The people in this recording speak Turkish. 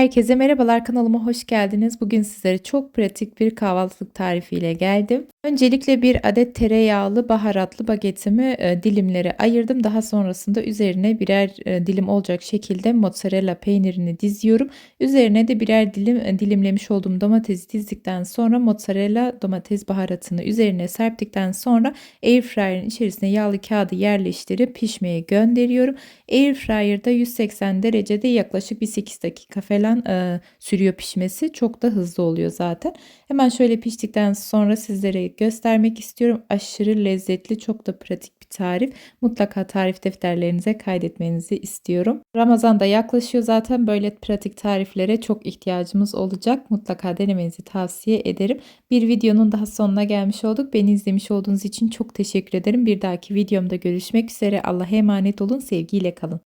Herkese merhabalar kanalıma hoş geldiniz. Bugün sizlere çok pratik bir kahvaltılık tarifiyle geldim. Öncelikle bir adet tereyağlı baharatlı bagetimi e, dilimlere ayırdım. Daha sonrasında üzerine birer e, dilim olacak şekilde mozzarella peynirini diziyorum. Üzerine de birer dilim e, dilimlemiş olduğum domatesi dizdikten sonra mozzarella domates baharatını üzerine serptikten sonra airfryer'ın içerisine yağlı kağıdı yerleştirip pişmeye gönderiyorum. Airfryer'da 180 derecede yaklaşık bir 8 dakika falan e, sürüyor pişmesi. Çok da hızlı oluyor zaten. Hemen şöyle piştikten sonra sizlere göstermek istiyorum. Aşırı lezzetli, çok da pratik bir tarif. Mutlaka tarif defterlerinize kaydetmenizi istiyorum. Ramazan da yaklaşıyor zaten böyle pratik tariflere çok ihtiyacımız olacak. Mutlaka denemenizi tavsiye ederim. Bir videonun daha sonuna gelmiş olduk. Beni izlemiş olduğunuz için çok teşekkür ederim. Bir dahaki videomda görüşmek üzere. Allah'a emanet olun. Sevgiyle kalın.